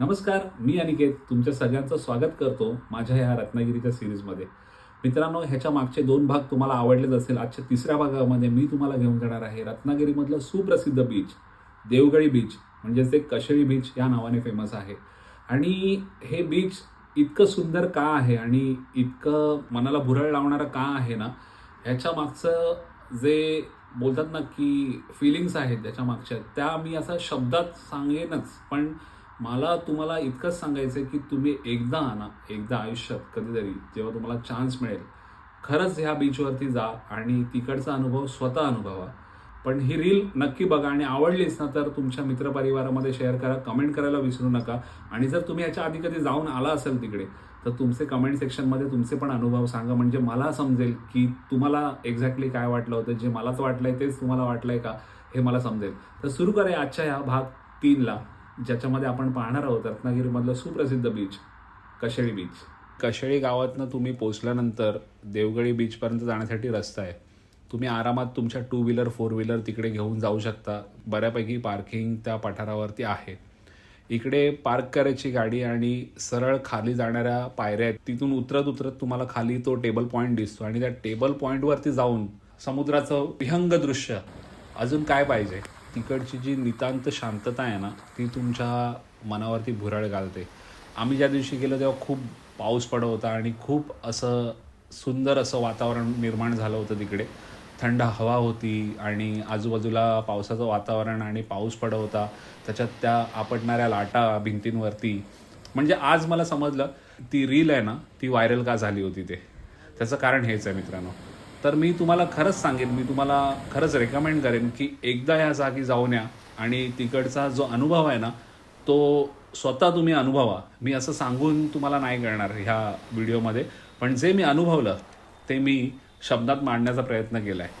नमस्कार मी अनिकेत तुमच्या सगळ्यांचं स्वागत करतो माझ्या या रत्नागिरीच्या सिरीजमध्ये. मित्रांनो ह्याच्या मागचे दोन भाग तुम्हाला आवडलेच असेल आजच्या तिसऱ्या भागामध्ये मी तुम्हाला घेऊन जाणार आहे रत्नागिरीमधलं सुप्रसिद्ध बीच देवगडी बीच म्हणजेच ते कशेळी बीच या नावाने फेमस आहे. आणि हे बीच इतकं सुंदर का आहे आणि इतकं मनाला भुरळ लावणारं का आहे ना ह्याच्या मागचं जे बोलतात ना की फिलिंग्स आहेत त्याच्या मागच्या त्या मी असं शब्दात सांगेनच. पण मला तुम्हाला इतकंच सांगायचं आहे की तुम्ही एकदा आणा एकदा आयुष्यात कधीतरी जेव्हा तुम्हाला चान्स मिळेल खरंच ह्या बीचवरती जा आणि तिकडचा अनुभव स्वतः अनुभवा. पण ही रील नक्की बघा आणि आवडलीच ना तर तुमच्या मित्रपरिवारामध्ये शेअर करा कमेंट करायला विसरू नका. आणि जर तुम्ही याच्या आधी कधी जाऊन आला असेल तिकडे तर तुमचे कमेंट सेक्शनमध्ये तुमचे पण अनुभव सांगा. म्हणजे मला समजेल की तुम्हाला एक्झॅक्टली काय वाटलं होतं जे मलाच वाटलंय तेच तुम्हाला वाटलंय का हे मला समजेल. तर सुरू करा आजच्या ह्या भाग तीनला. ज्याच्यामध्ये आपण पाहणार आहोत रत्नागिरीमधलं सुप्रसिद्ध बीच कशेळी बीच कशेळी गावातनं तुम्ही पोचल्यानंतर देवगडी बीचपर्यंत जाण्यासाठी रस्ता आहे. तुम्ही आरामात तुमच्या टू व्हीलर फोर व्हीलर तिकडे घेऊन जाऊ शकता. बऱ्यापैकी पार्किंग त्या पठारावरती आहे. इकडे पार्क करायची गाडी आणि सरळ खाली जाणाऱ्या पायऱ्या आहेत. तिथून उतरत उतरत तुम्हाला खाली तो टेबल पॉईंट दिसतो आणि त्या टेबल पॉईंटवरती जाऊन समुद्राचं विहंग दृश्य अजून काय पाहिजे? तिकडची जी नितांत शांतता आहे ना ती तुमच्या मनावरती भुरळ घालते. आम्ही ज्या दिवशी गेलो तेव्हा खूप पाऊस पडत होता आणि खूप असं सुंदर असं वातावरण निर्माण झालं होतं तिकडे. थंड हवा होती आणि आजूबाजूला पावसाचं वातावरण आणि पाऊस पडत होता. त्याच्यात त्या आपटणाऱ्या लाटा भिंतींवरती. म्हणजे आज मला समजलं ती रील आहे ना ती व्हायरल का झाली होती ते. त्याचं कारण हेच आहे मित्रांनो. तर मी तुम्हाला खरंच सांगेन मी तुम्हाला खरंच रेकमेंड करेन की एकदा या जागी जाऊन या. आणि तिकडचा जो अनुभव आहे ना तो स्वतः तुम्ही अनुभवा. मी असं सांगून तुम्हाला नाही करणार ह्या व्हिडिओमध्ये पण जे मी अनुभवलं ते मी शब्दात मांडण्याचा प्रयत्न केला आहे